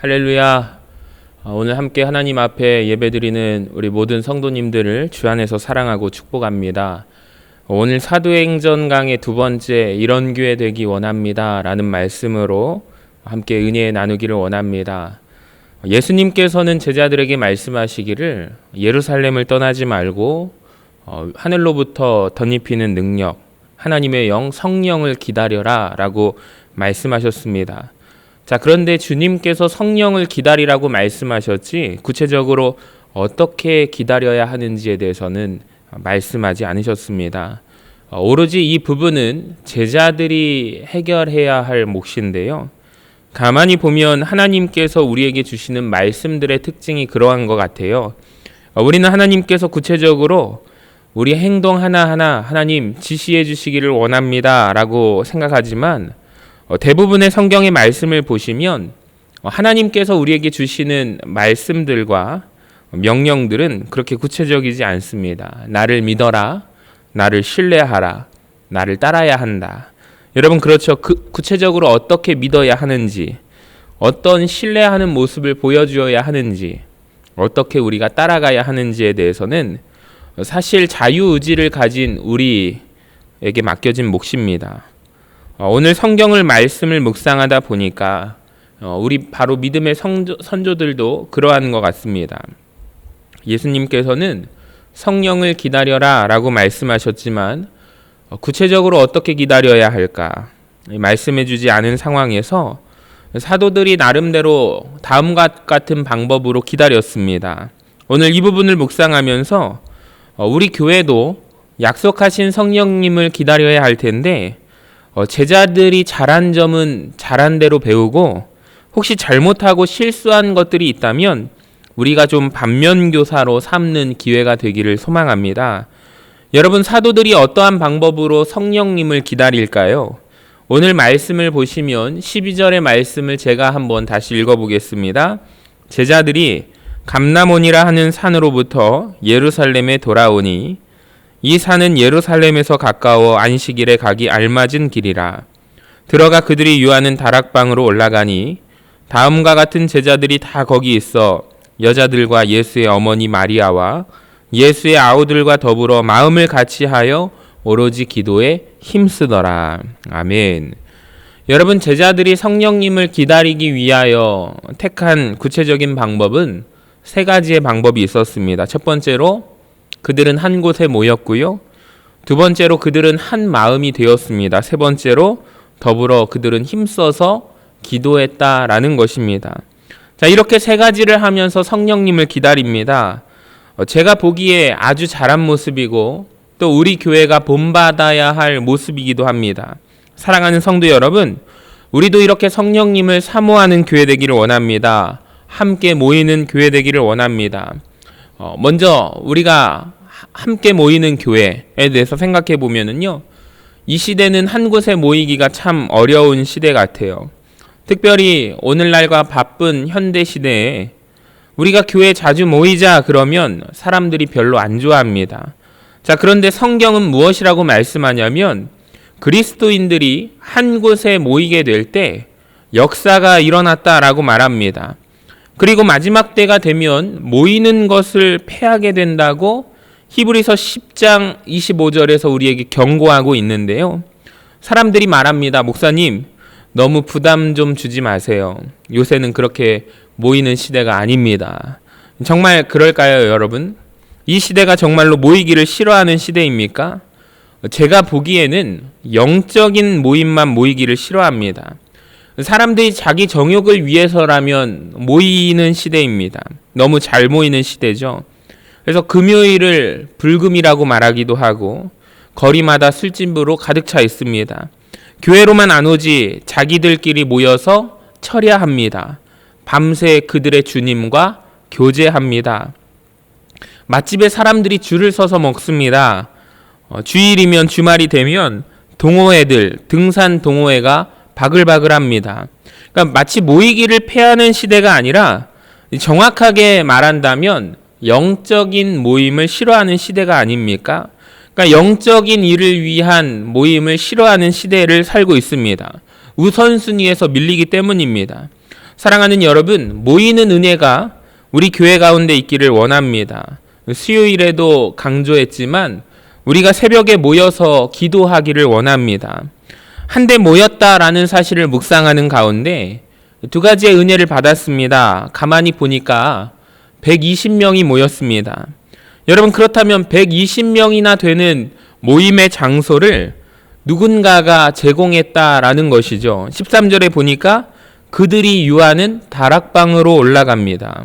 할렐루야. 어, 오늘 함께 하나님 앞에 예배드리는 우리 모든 성도님들을 주 안에서 사랑하고 축복합니다. 어, 오늘 사도행전 강의 두 번째 이런 교회 되기 원합니다. 라는 말씀으로 함께 은혜 나누기를 원합니다. 예수님께서는 제자들에게 말씀하시기를 예루살렘을 떠나지 말고 어, 하늘로부터 덧입히는 능력, 하나님의 영, 성령을 기다려라 라고 말씀하셨습니다. 자, 그런데 주님께서 성령을 기다리라고 말씀하셨지 구체적으로 어떻게 기다려야 하는지에 대해서는 말씀하지 않으셨습니다. 어, 오로지 이 부분은 제자들이 해결해야 할 몫인데요. 가만히 보면 하나님께서 우리에게 주시는 말씀들의 특징이 그러한 것 같아요. 어, 우리는 하나님께서 구체적으로 우리 행동 하나하나 하나님 지시해 주시기를 원합니다. 라고 생각하지만 어, 대부분의 성경의 말씀을 보시면 어, 하나님께서 우리에게 주시는 말씀들과 명령들은 그렇게 구체적이지 않습니다. 나를 믿어라, 나를 신뢰하라, 나를 따라야 한다. 여러분 그렇죠. 그, 구체적으로 어떻게 믿어야 하는지, 어떤 신뢰하는 모습을 보여주어야 하는지, 어떻게 우리가 따라가야 하는지에 대해서는 사실 자유의지를 가진 우리에게 맡겨진 몫입니다. 어, 오늘 성경을 말씀을 묵상하다 보니까 어, 우리 바로 믿음의 성조, 선조들도 그러한 것 같습니다. 예수님께서는 성령을 기다려라 라고 말씀하셨지만 어, 구체적으로 어떻게 기다려야 할까 말씀해 주지 않은 상황에서 사도들이 나름대로 다음과 같은 방법으로 기다렸습니다. 오늘 이 부분을 묵상하면서 우리 교회도 약속하신 성령님을 기다려야 할 텐데 제자들이 잘한 점은 잘한 대로 배우고 혹시 잘못하고 실수한 것들이 있다면 우리가 좀 반면교사로 삼는 기회가 되기를 소망합니다. 여러분 사도들이 어떠한 방법으로 성령님을 기다릴까요? 오늘 말씀을 보시면 12절의 말씀을 제가 한번 다시 읽어보겠습니다. 제자들이 감나몬이라 하는 산으로부터 예루살렘에 돌아오니 이 산은 예루살렘에서 가까워 안식일에 가기 알맞은 길이라 들어가 그들이 유하는 다락방으로 올라가니 다음과 같은 제자들이 다 거기 있어 여자들과 예수의 어머니 마리아와 예수의 아우들과 더불어 마음을 같이하여 오로지 기도에 힘쓰더라. 아멘. 여러분 제자들이 성령님을 기다리기 위하여 택한 구체적인 방법은 세 가지의 방법이 있었습니다. 첫 번째로 그들은 한 곳에 모였고요. 두 번째로 그들은 한 마음이 되었습니다. 세 번째로 더불어 그들은 힘써서 기도했다라는 것입니다. 자, 이렇게 세 가지를 하면서 성령님을 기다립니다. 어, 제가 보기에 아주 잘한 모습이고 또 우리 교회가 본받아야 할 모습이기도 합니다. 사랑하는 성도 여러분, 우리도 이렇게 성령님을 사모하는 교회 되기를 원합니다. 함께 모이는 교회 되기를 원합니다. 어, 먼저 우리가 함께 모이는 교회에 대해서 생각해 보면은요. 이 시대는 한 곳에 모이기가 참 어려운 시대 같아요. 특별히 오늘날과 바쁜 현대 시대에 우리가 교회 자주 모이자 그러면 사람들이 별로 안 좋아합니다. 자, 그런데 성경은 무엇이라고 말씀하냐면 그리스도인들이 한 곳에 모이게 될 때 역사가 일어났다라고 말합니다. 그리고 마지막 때가 되면 모이는 것을 패하게 된다고 히브리서 10장 25절에서 우리에게 경고하고 있는데요. 사람들이 말합니다. 목사님, 너무 부담 좀 주지 마세요. 요새는 그렇게 모이는 시대가 아닙니다. 정말 그럴까요, 여러분? 이 시대가 정말로 모이기를 싫어하는 시대입니까? 제가 보기에는 영적인 모임만 모이기를 싫어합니다. 사람들이 자기 정욕을 위해서라면 모이는 시대입니다. 너무 잘 모이는 시대죠. 그래서 금요일을 불금이라고 말하기도 하고 거리마다 술집으로 가득 차 있습니다. 교회로만 안 오지 자기들끼리 모여서 철야합니다. 밤새 그들의 주님과 교제합니다. 맛집에 사람들이 줄을 서서 먹습니다. 어, 주일이면 주말이 되면 동호회들, 등산 동호회가 바글바글합니다. 그러니까 마치 모이기를 패하는 시대가 아니라 정확하게 말한다면 영적인 모임을 싫어하는 시대가 아닙니까? 그러니까 영적인 일을 위한 모임을 싫어하는 시대를 살고 있습니다. 우선순위에서 밀리기 때문입니다. 사랑하는 여러분, 모이는 은혜가 우리 교회 가운데 있기를 원합니다. 수요일에도 강조했지만 우리가 새벽에 모여서 기도하기를 원합니다. 한데 모였다라는 사실을 묵상하는 가운데 두 가지의 은혜를 받았습니다. 가만히 보니까 120명이 모였습니다. 여러분 그렇다면 120명이나 되는 모임의 장소를 누군가가 제공했다라는 것이죠. 13절에 보니까 그들이 유하는 다락방으로 올라갑니다.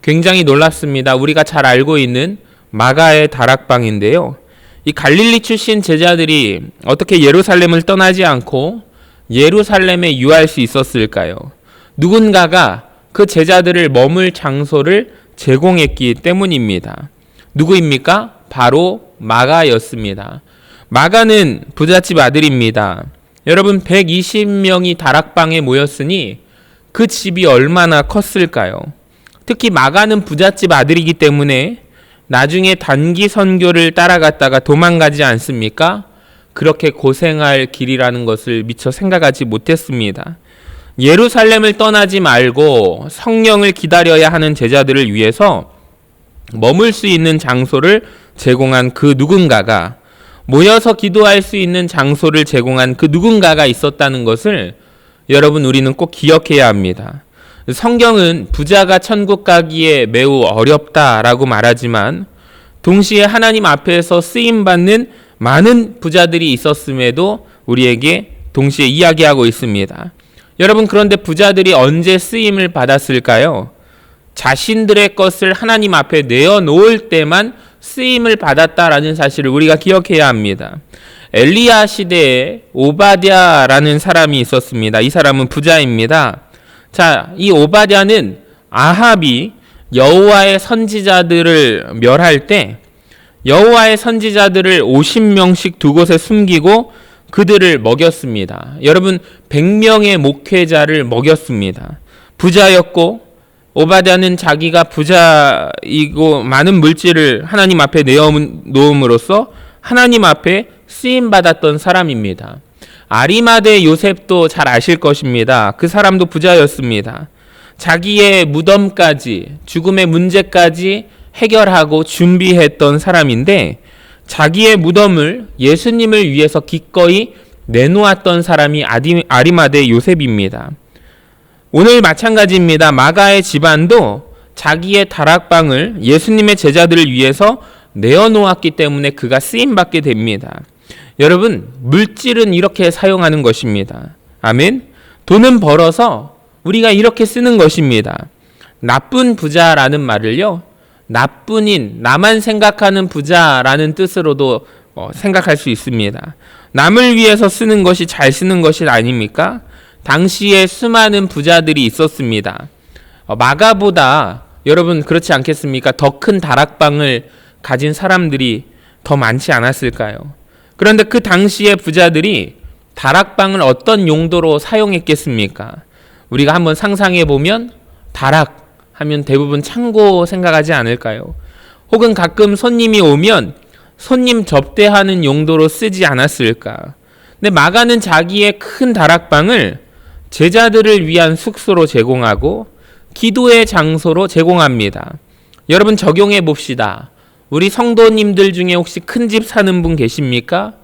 굉장히 놀랍습니다. 우리가 잘 알고 있는 마가의 다락방인데요. 이 갈릴리 출신 제자들이 어떻게 예루살렘을 떠나지 않고 예루살렘에 유할 수 있었을까요? 누군가가 그 제자들을 머물 장소를 제공했기 때문입니다. 누구입니까? 바로 마가였습니다. 마가는 부잣집 아들입니다. 여러분 120명이 다락방에 모였으니 그 집이 얼마나 컸을까요? 특히 마가는 부잣집 아들이기 때문에 나중에 단기 선교를 따라갔다가 도망가지 않습니까? 그렇게 고생할 길이라는 것을 미처 생각하지 못했습니다. 예루살렘을 떠나지 말고 성령을 기다려야 하는 제자들을 위해서 머물 수 있는 장소를 제공한 그 누군가가 모여서 기도할 수 있는 장소를 제공한 그 누군가가 있었다는 것을 여러분 우리는 꼭 기억해야 합니다. 성경은 부자가 천국 가기에 매우 어렵다라고 말하지만 동시에 하나님 앞에서 쓰임 받는 많은 부자들이 있었음에도 우리에게 동시에 이야기하고 있습니다. 여러분 그런데 부자들이 언제 쓰임을 받았을까요? 자신들의 것을 하나님 앞에 내어놓을 때만 쓰임을 받았다라는 사실을 우리가 기억해야 합니다. 엘리야 시대에 오바댜라는 사람이 있었습니다. 이 사람은 부자입니다. 자, 이 오바댜는 아합이 여호와의 선지자들을 멸할 때 여호와의 선지자들을 50명씩 두 곳에 숨기고 그들을 먹였습니다. 여러분 100명의 목회자를 먹였습니다. 부자였고 오바댜는 자기가 부자이고 많은 물질을 하나님 앞에 내어 놓음으로써 하나님 앞에 쓰임 받았던 사람입니다. 아리마대 요셉도 잘 아실 것입니다. 그 사람도 부자였습니다. 자기의 무덤까지 죽음의 문제까지 해결하고 준비했던 사람인데 자기의 무덤을 예수님을 위해서 기꺼이 내놓았던 사람이 아리마대 요셉입니다. 오늘 마찬가지입니다. 마가의 집안도 자기의 다락방을 예수님의 제자들을 위해서 내어놓았기 때문에 그가 쓰임 받게 됩니다. 여러분, 물질은 이렇게 사용하는 것입니다. 아멘. 돈은 벌어서 우리가 이렇게 쓰는 것입니다. 나쁜 부자라는 말을요, 나뿐인, 나만 생각하는 부자라는 뜻으로도 어, 생각할 수 있습니다. 남을 위해서 쓰는 것이 잘 쓰는 것이 아닙니까? 당시에 수많은 부자들이 있었습니다. 어, 마가보다 여러분 그렇지 않겠습니까? 더 큰 다락방을 가진 사람들이 더 많지 않았을까요? 그런데 그 당시에 부자들이 다락방을 어떤 용도로 사용했겠습니까? 우리가 한번 상상해 보면 다락 하면 대부분 창고 생각하지 않을까요? 혹은 가끔 손님이 오면 손님 접대하는 용도로 쓰지 않았을까? 근데 마가는 자기의 큰 다락방을 제자들을 위한 숙소로 제공하고 기도의 장소로 제공합니다. 여러분 적용해 봅시다. 우리 성도님들 중에 혹시 큰 집 사는 분 계십니까?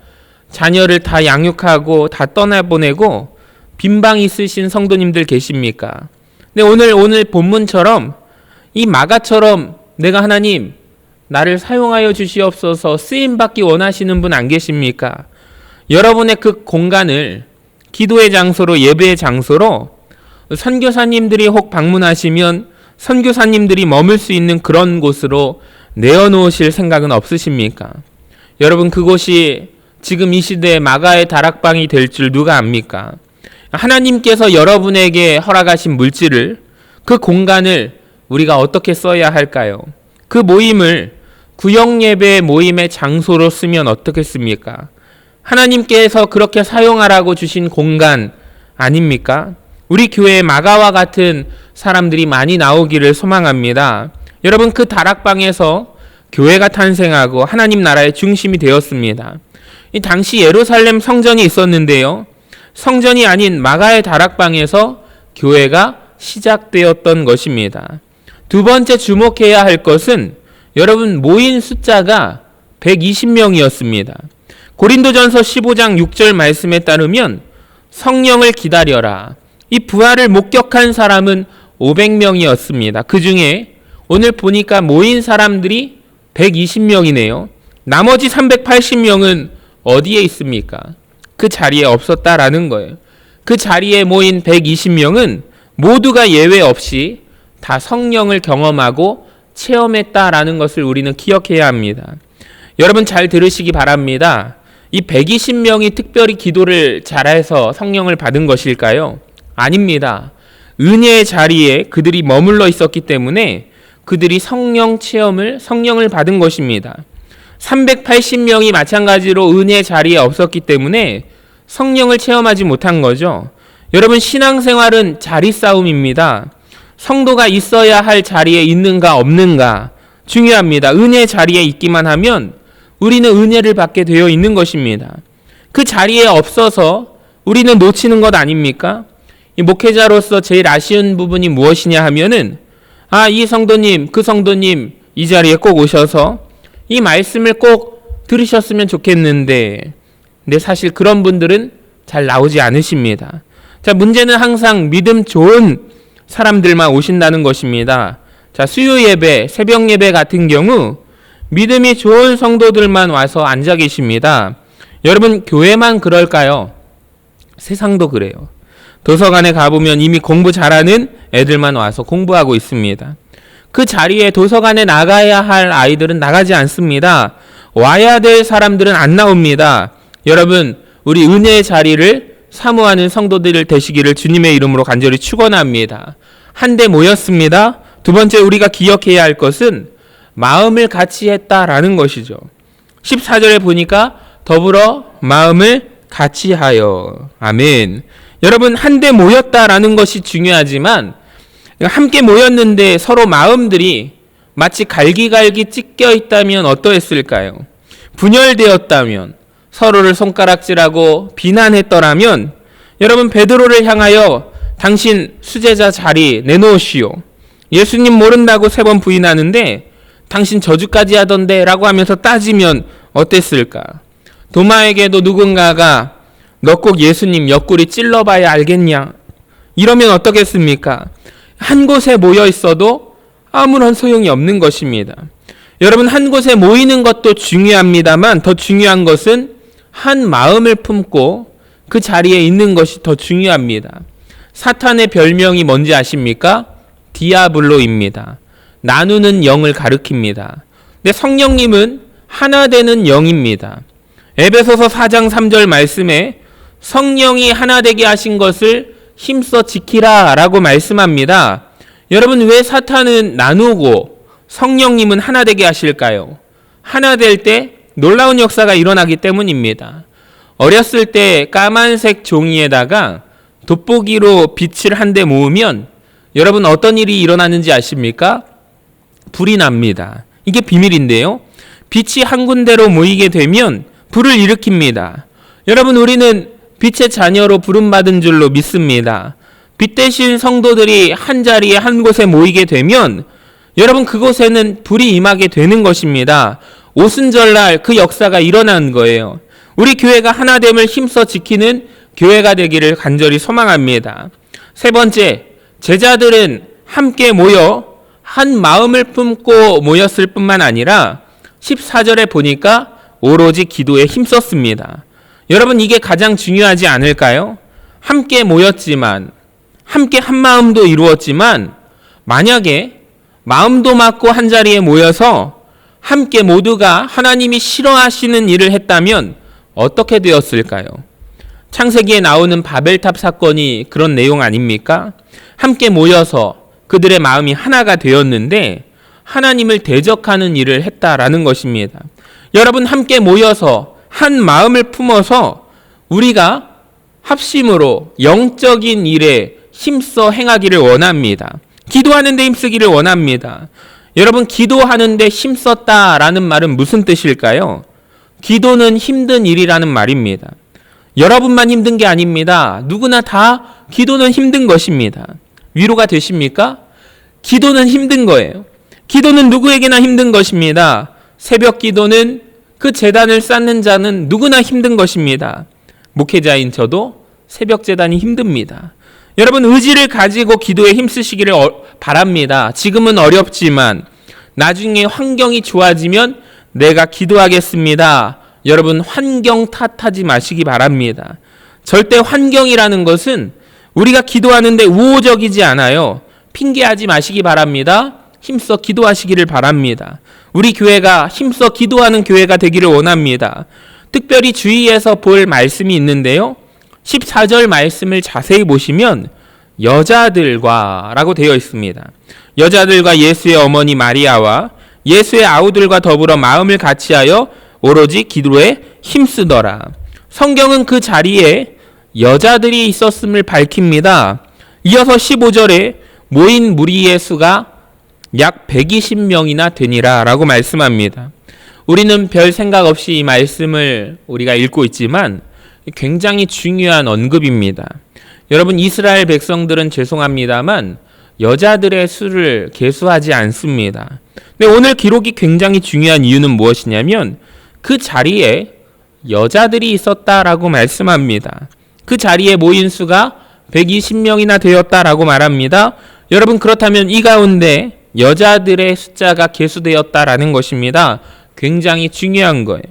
자녀를 다 양육하고 다 떠나보내고 빈방 있으신 성도님들 계십니까? 근데 오늘 오늘 본문처럼 이 마가처럼 내가 하나님 나를 사용하여 주시옵소서 쓰임 받기 원하시는 분 안 계십니까? 여러분의 그 공간을 기도의 장소로 예배의 장소로 선교사님들이 혹 방문하시면 선교사님들이 머물 수 있는 그런 곳으로 내어놓으실 생각은 없으십니까? 여러분 그곳이 지금 이 시대에 마가의 다락방이 될 줄 누가 압니까? 하나님께서 여러분에게 허락하신 물질을 그 공간을 우리가 어떻게 써야 할까요? 그 모임을 구역 예배 모임의 장소로 쓰면 어떻겠습니까? 하나님께서 그렇게 사용하라고 주신 공간 아닙니까? 우리 교회에 마가와 같은 사람들이 많이 나오기를 소망합니다. 여러분 그 다락방에서 교회가 탄생하고 하나님 나라의 중심이 되었습니다. 이 당시 예루살렘 성전이 있었는데요. 성전이 아닌 마가의 다락방에서 교회가 시작되었던 것입니다. 두 번째 주목해야 할 것은 여러분 모인 숫자가 120명이었습니다. 고린도전서 15장 6절 말씀에 따르면 성령을 기다려라. 이 부활을 목격한 사람은 500명이었습니다. 그 중에 오늘 보니까 모인 사람들이 120명이네요. 나머지 380명은 어디에 있습니까? 그 자리에 없었다라는 거예요. 그 자리에 모인 120명은 모두가 예외 없이 다 성령을 경험하고 체험했다라는 것을 우리는 기억해야 합니다. 여러분 잘 들으시기 바랍니다. 이 120명이 특별히 기도를 잘해서 성령을 받은 것일까요? 아닙니다. 은혜의 자리에 그들이 머물러 있었기 때문에 그들이 성령 체험을 성령을 받은 것입니다. 380명이 마찬가지로 은혜의 자리에 없었기 때문에 성령을 체험하지 못한 거죠. 여러분 신앙생활은 자리 싸움입니다. 성도가 있어야 할 자리에 있는가 없는가 중요합니다. 은혜 자리에 있기만 하면 우리는 은혜를 받게 되어 있는 것입니다. 그 자리에 없어서 우리는 놓치는 것 아닙니까? 이 목회자로서 제일 아쉬운 부분이 무엇이냐 하면은 아, 이 성도님, 그 성도님 이 자리에 꼭 오셔서 이 말씀을 꼭 들으셨으면 좋겠는데 근데 사실 그런 분들은 잘 나오지 않으십니다. 자, 문제는 항상 믿음 좋은 사람들만 오신다는 것입니다. 자, 수요 예배, 새벽 예배 같은 경우 믿음이 좋은 성도들만 와서 앉아 계십니다. 여러분, 교회만 그럴까요? 세상도 그래요. 도서관에 가보면 이미 공부 잘하는 애들만 와서 공부하고 있습니다. 그 자리에 도서관에 나가야 할 아이들은 나가지 않습니다. 와야 될 사람들은 안 나옵니다. 여러분, 우리 은혜의 자리를 사모하는 성도들 되시기를 주님의 이름으로 간절히 축원합니다. 한데 모였습니다. 두 번째 우리가 기억해야 할 것은 마음을 같이 했다라는 것이죠. 14절에 보니까 더불어 마음을 같이 하여. 아멘. 여러분, 한데 모였다라는 것이 중요하지만, 함께 모였는데 서로 마음들이 마치 갈기갈기 찢겨 있다면 어떠했을까요? 분열되었다면, 서로를 손가락질하고 비난했더라면, 여러분, 베드로를 향하여 당신 수제자 자리 내놓으시오. 예수님 모른다고 세 번 부인하는데, 당신 저주까지 하던데 라고 하면서 따지면 어땠을까? 도마에게도 누군가가 너 꼭 예수님 옆구리 찔러봐야 알겠냐? 이러면 어떻겠습니까? 한 곳에 모여 있어도 아무런 소용이 없는 것입니다. 여러분, 한 곳에 모이는 것도 중요합니다만 더 중요한 것은 한 마음을 품고 그 자리에 있는 것이 더 중요합니다. 사탄의 별명이 뭔지 아십니까? 디아블로입니다. 나누는 영을 가리킵니다. 근데 성령님은 하나 되는 영입니다. 에베소서 4장 3절 말씀에 성령이 하나 되게 하신 것을 힘써 지키라 라고 말씀합니다. 여러분 왜 사탄은 나누고 성령님은 하나 되게 하실까요? 하나 될 때 놀라운 역사가 일어나기 때문입니다. 어렸을 때 까만색 종이에다가 돋보기로 빛을 한 대 모으면 여러분 어떤 일이 일어나는지 아십니까? 불이 납니다. 이게 비밀인데요. 빛이 한 군데로 모이게 되면 불을 일으킵니다. 여러분 우리는 빛의 자녀로 부름받은 줄로 믿습니다. 빛 대신 성도들이 한 자리에 한 곳에 모이게 되면 여러분 그곳에는 불이 임하게 되는 것입니다. 오순절날 그 역사가 일어난 거예요. 우리 교회가 하나됨을 힘써 지키는 교회가 되기를 간절히 소망합니다. 세 번째, 제자들은 함께 모여 한 마음을 품고 모였을 뿐만 아니라 14절에 보니까 오로지 기도에 힘썼습니다. 여러분 이게 가장 중요하지 않을까요? 함께 모였지만 함께 한 마음도 이루었지만 만약에 마음도 맞고 한 자리에 모여서 함께 모두가 하나님이 싫어하시는 일을 했다면 어떻게 되었을까요? 창세기에 나오는 바벨탑 사건이 그런 내용 아닙니까? 함께 모여서 그들의 마음이 하나가 되었는데 하나님을 대적하는 일을 했다라는 것입니다. 여러분 함께 모여서 한 마음을 품어서 우리가 합심으로 영적인 일에 힘써 행하기를 원합니다. 기도하는 데 힘쓰기를 원합니다. 여러분 기도하는 데 힘썼다라는 말은 무슨 뜻일까요? 기도는 힘든 일이라는 말입니다. 여러분만 힘든 게 아닙니다. 누구나 다 기도는 힘든 것입니다. 위로가 되십니까? 기도는 힘든 거예요. 기도는 누구에게나 힘든 것입니다. 새벽 기도는 그 재단을 쌓는 자는 누구나 힘든 것입니다. 목회자인 저도 새벽 재단이 힘듭니다. 여러분 의지를 가지고 기도에 힘쓰시기를 어- 바랍니다. 지금은 어렵지만 나중에 환경이 좋아지면 내가 기도하겠습니다. 여러분 환경 탓하지 마시기 바랍니다. 절대 환경이라는 것은 우리가 기도하는데 우호적이지 않아요. 핑계하지 마시기 바랍니다. 힘써 기도하시기를 바랍니다. 우리 교회가 힘써 기도하는 교회가 되기를 원합니다. 특별히 주의해서 볼 말씀이 있는데요. 14절 말씀을 자세히 보시면 여자들과 라고 되어 있습니다. 여자들과 예수의 어머니 마리아와 예수의 아우들과 더불어 마음을 같이하여 오로지 기도에 힘쓰더라. 성경은 그 자리에 여자들이 있었음을 밝힙니다. 이어서 15절에 모인 무리의 수가 약 120명이나 되니라 라고 말씀합니다. 우리는 별 생각 없이 이 말씀을 우리가 읽고 있지만 굉장히 중요한 언급입니다. 여러분 이스라엘 백성들은 죄송합니다만 여자들의 수를 계수하지 않습니다. 근데 오늘 기록이 굉장히 중요한 이유는 무엇이냐면 그 자리에 여자들이 있었다라고 말씀합니다. 그 자리에 모인 수가 120명이나 되었다라고 말합니다. 여러분 그렇다면 이 가운데 여자들의 숫자가 계수되었다라는 것입니다. 굉장히 중요한 거예요.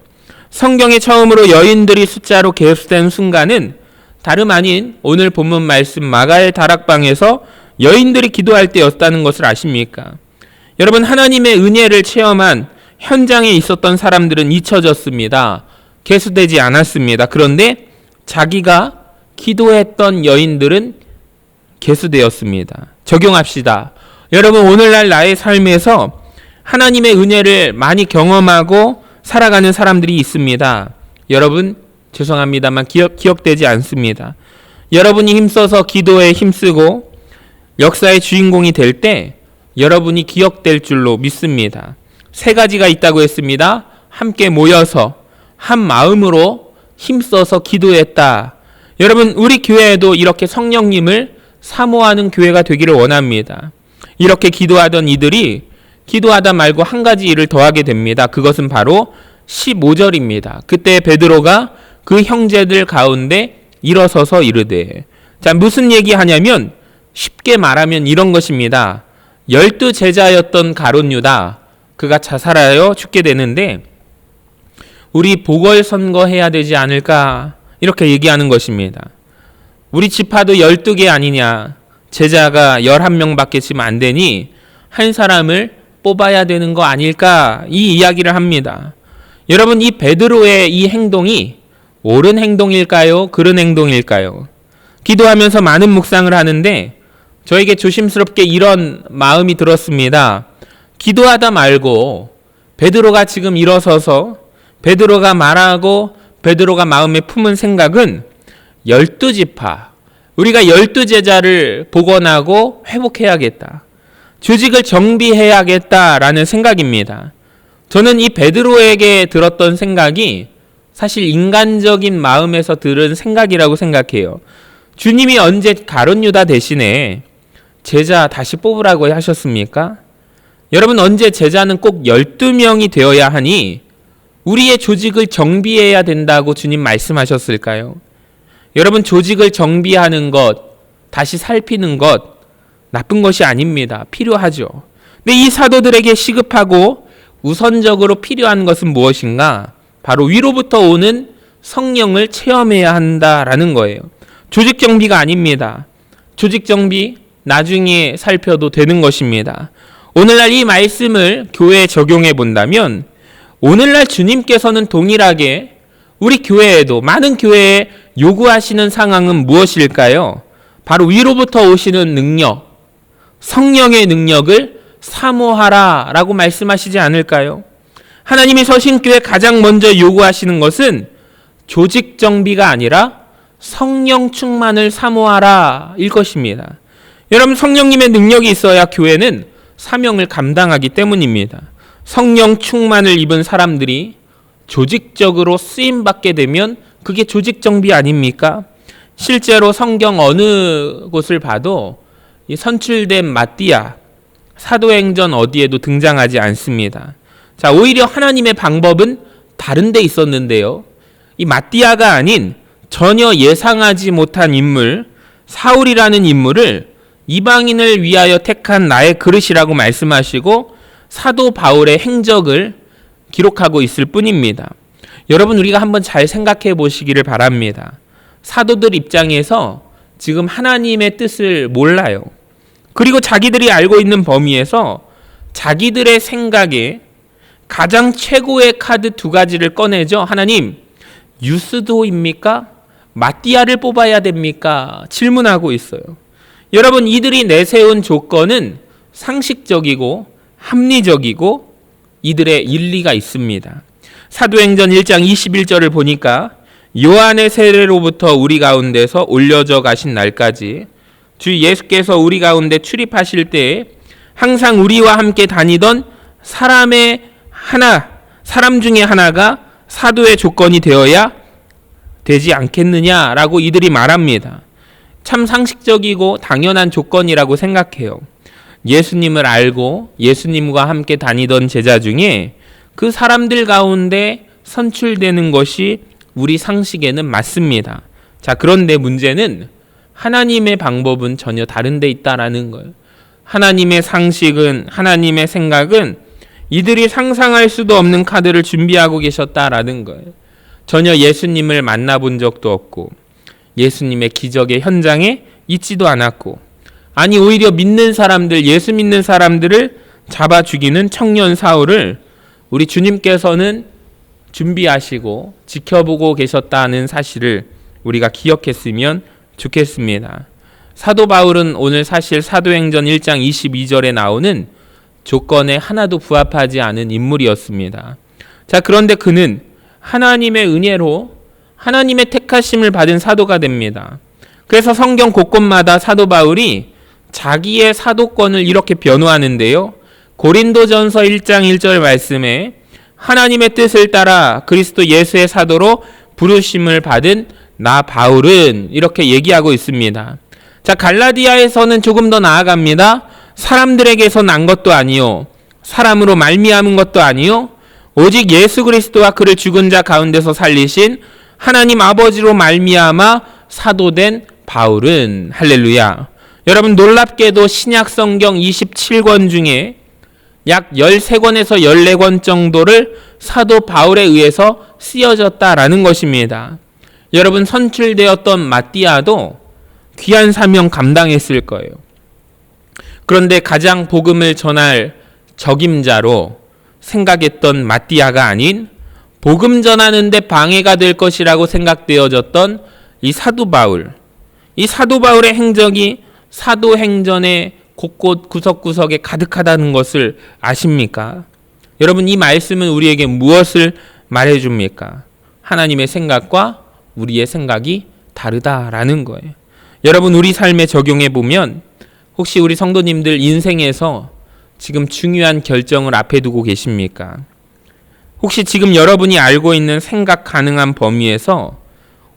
성경에 처음으로 여인들이 숫자로 계수된 순간은 다름 아닌 오늘 본문 말씀 마가의 다락방에서 여인들이 기도할 때였다는 것을 아십니까? 여러분 하나님의 은혜를 체험한 현장에 있었던 사람들은 잊혀졌습니다. 계수되지 않았습니다. 그런데 자기가 기도했던 여인들은 계수되었습니다. 적용합시다. 여러분 오늘날 나의 삶에서 하나님의 은혜를 많이 경험하고 살아가는 사람들이 있습니다. 여러분 죄송합니다만 기억, 기억되지 않습니다. 여러분이 힘써서 기도에 힘쓰고 역사의 주인공이 될 때 여러분이 기억될 줄로 믿습니다. 세 가지가 있다고 했습니다. 함께 모여서 한 마음으로 힘써서 기도했다. 여러분 우리 교회에도 이렇게 성령님을 사모하는 교회가 되기를 원합니다. 이렇게 기도하던 이들이 기도하다 말고 한 가지 일을 더하게 됩니다. 그것은 바로 15절입니다. 그때 베드로가 그 형제들 가운데 일어서서 이르되 자 무슨 얘기 하냐면 쉽게 말하면 이런 것입니다. 열두 제자였던 가론 유다 그가 자살하여 죽게 되는데 우리 보궐 선거 해야 되지 않을까 이렇게 얘기하는 것입니다. 우리 지파도 12개 아니냐. 제자가 11명밖에 지금 안 되니 한 사람을 뽑아야 되는 거 아닐까? 이 이야기를 합니다. 여러분 이 베드로의 이 행동이 옳은 행동일까요? 그른 행동일까요? 기도하면서 많은 묵상을 하는데 저에게 조심스럽게 이런 마음이 들었습니다. 기도하다 말고 베드로가 지금 일어서서 베드로가 말하고 베드로가 마음에 품은 생각은 열두 지파 우리가 열두 제자를 복원하고 회복해야겠다. 조직을 정비해야겠다라는 생각입니다. 저는 이 베드로에게 들었던 생각이 사실 인간적인 마음에서 들은 생각이라고 생각해요. 주님이 언제 가론 유다 대신에 제자 다시 뽑으라고 하셨습니까? 여러분 언제 제자는 꼭 12명이 되어야 하니 우리의 조직을 정비해야 된다고 주님 말씀하셨을까요? 여러분 조직을 정비하는 것, 다시 살피는 것 나쁜 것이 아닙니다. 필요하죠. 근데 이 사도들에게 시급하고 우선적으로 필요한 것은 무엇인가? 바로 위로부터 오는 성령을 체험해야 한다라는 거예요. 조직 정비가 아닙니다. 조직 정비 나중에 살펴도 되는 것입니다. 오늘날 이 말씀을 교회에 적용해 본다면 오늘날 주님께서는 동일하게 우리 교회에도 많은 교회에 요구하시는 상황은 무엇일까요? 바로 위로부터 오시는 능력, 성령의 능력을 사모하라 라고 말씀하시지 않을까요? 하나님이 서신교에 가장 먼저 요구하시는 것은 조직 정비가 아니라 성령 충만을 사모하라 일 것입니다. 여러분 성령님의 능력이 있어야 교회는 사명을 감당하기 때문입니다. 성령 충만을 입은 사람들이 조직적으로 쓰임 받게 되면 그게 조직 정비 아닙니까? 실제로 성경 어느 곳을 봐도 이 선출된 마띠아 사도행전 어디에도 등장하지 않습니다. 자, 오히려 하나님의 방법은 다른 데 있었는데요. 이 마띠아가 아닌 전혀 예상하지 못한 인물 사울이라는 인물을 이방인을 위하여 택한 나의 그릇이라고 말씀하시고 사도 바울의 행적을 기록하고 있을 뿐입니다. 여러분 우리가 한번 잘 생각해 보시기를 바랍니다. 사도들 입장에서 지금 하나님의 뜻을 몰라요. 그리고 자기들이 알고 있는 범위에서 자기들의 생각에 가장 최고의 카드 두 가지를 꺼내죠. 하나님, 유스도입니까? 마띠아를 뽑아야 됩니까? 질문하고 있어요. 여러분, 이들이 내세운 조건은 상식적이고 합리적이고 이들의 일리가 있습니다. 사도행전 1장 21절을 보니까 요한의 세례로부터 우리 가운데서 올려져 가신 날까지 주 예수께서 우리 가운데 출입하실 때에 항상 우리와 함께 다니던 사람의 하나, 사람 중에 하나가 사도의 조건이 되어야 되지 않겠느냐라고 이들이 말합니다. 참 상식적이고 당연한 조건이라고 생각해요. 예수님을 알고 예수님과 함께 다니던 제자 중에 그 사람들 가운데 선출되는 것이 우리 상식에는 맞습니다. 자, 그런데 문제는 하나님의 방법은 전혀 다른 데 있다라는 거예요. 하나님의 상식은, 하나님의 생각은 이들이 상상할 수도 없는 카드를 준비하고 계셨다라는 거예요. 전혀 예수님을 만나본 적도 없고, 예수님의 기적의 현장에 있지도 않았고, 아니, 오히려 믿는 사람들, 예수 믿는 사람들을 잡아 죽이는 청년 사울을 우리 주님께서는 준비하시고 지켜보고 계셨다는 사실을 우리가 기억했으면 좋겠습니다. 사도 바울은 오늘 사실 사도행전 1장 22절에 나오는 조건에 하나도 부합하지 않은 인물이었습니다. 자, 그런데 그는 하나님의 은혜로 하나님의 택하심을 받은 사도가 됩니다. 그래서 성경 곳곳마다 사도 바울이 자기의 사도권을 이렇게 변호하는데요. 고린도전서 1장 1절 말씀에 하나님의 뜻을 따라 그리스도 예수의 사도로 부르심을 받은 나 바울은 이렇게 얘기하고 있습니다. 자, 갈라디아에서는 조금 더 나아갑니다. 사람들에게서 난 것도 아니요. 사람으로 말미암은 것도 아니요. 오직 예수 그리스도와 그를 죽은 자 가운데서 살리신 하나님 아버지로 말미암아 사도된 바울은 할렐루야. 여러분 놀랍게도 신약 성경 27권 중에 약 13권에서 14권 정도를 사도 바울에 의해서 쓰여졌다라는 것입니다. 여러분 선출되었던 마띠아도 귀한 사명 감당했을 거예요. 그런데 가장 복음을 전할 적임자로 생각했던 마띠아가 아닌 복음 전하는데 방해가 될 것이라고 생각되어졌던 이 사도 바울. 이 사도 바울의 행적이 사도행전의 곳곳 구석구석에 가득하다는 것을 아십니까? 여러분 이 말씀은 우리에게 무엇을 말해 줍니까? 하나님의 생각과 우리의 생각이 다르다라는 거예요. 여러분 우리 삶에 적용해 보면 혹시 우리 성도님들 인생에서 지금 중요한 결정을 앞에 두고 계십니까? 혹시 지금 여러분이 알고 있는 생각 가능한 범위에서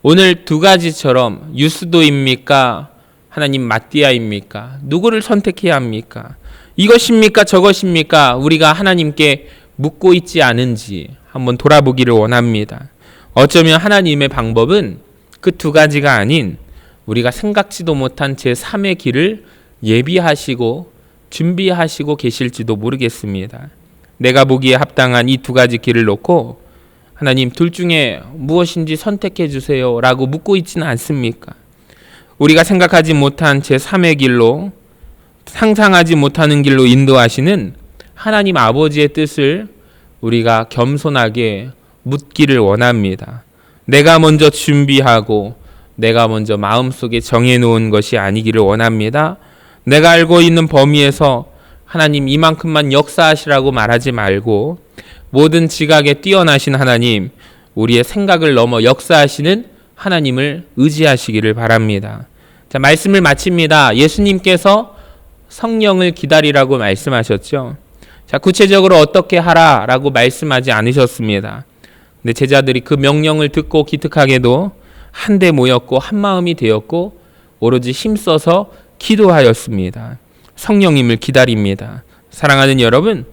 오늘 두 가지처럼 유스도입니까? 하나님 마띠아입니까? 누구를 선택해야 합니까? 이것입니까? 저것입니까? 우리가 하나님께 묻고 있지 않은지 한번 돌아보기를 원합니다. 어쩌면 하나님의 방법은 그 두 가지가 아닌 우리가 생각지도 못한 제3의 길을 예비하시고 준비하시고 계실지도 모르겠습니다. 내가 보기에 합당한 이 두 가지 길을 놓고 하나님 둘 중에 무엇인지 선택해 주세요 라고 묻고 있지는 않습니까? 우리가 생각하지 못한 제3의 길로 상상하지 못하는 길로 인도하시는 하나님 아버지의 뜻을 우리가 겸손하게 묻기를 원합니다. 내가 먼저 준비하고 내가 먼저 마음속에 정해놓은 것이 아니기를 원합니다. 내가 알고 있는 범위에서 하나님 이만큼만 역사하시라고 말하지 말고 모든 지각에 뛰어나신 하나님, 우리의 생각을 넘어 역사하시는 하나님을 의지하시기를 바랍니다. 자, 말씀을 마칩니다. 예수님께서 성령을 기다리라고 말씀하셨죠. 자, 구체적으로 어떻게 하라 라고 말씀하지 않으셨습니다. 근데 제자들이 그 명령을 듣고 기특하게도 한데 모였고 한 마음이 되었고 오로지 힘써서 기도하였습니다. 성령님을 기다립니다. 사랑하는 여러분,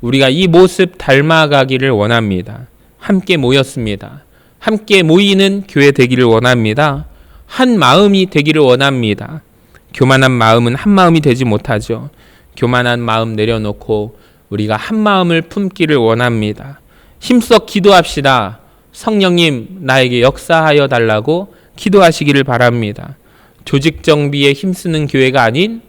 우리가 이 모습 닮아가기를 원합니다. 함께 모였습니다. 함께 모이는 교회 되기를 원합니다. 한 마음이 되기를 원합니다. 교만한 마음은 한 마음이 되지 못하죠. 교만한 마음 내려놓고 우리가 한 마음을 품기를 원합니다. 힘써 기도합시다. 성령님 나에게 역사하여 달라고 기도하시기를 바랍니다. 조직 정비에 힘쓰는 교회가 아닌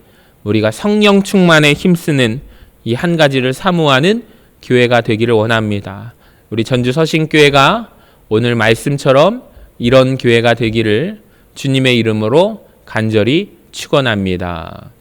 우리가 성령 충만에 힘쓰는 이 한 가지를 사모하는 교회가 되기를 원합니다. 우리 전주 서신교회가 오늘 말씀처럼 이런 교회가 되기를 주님의 이름으로 간절히 축원합니다.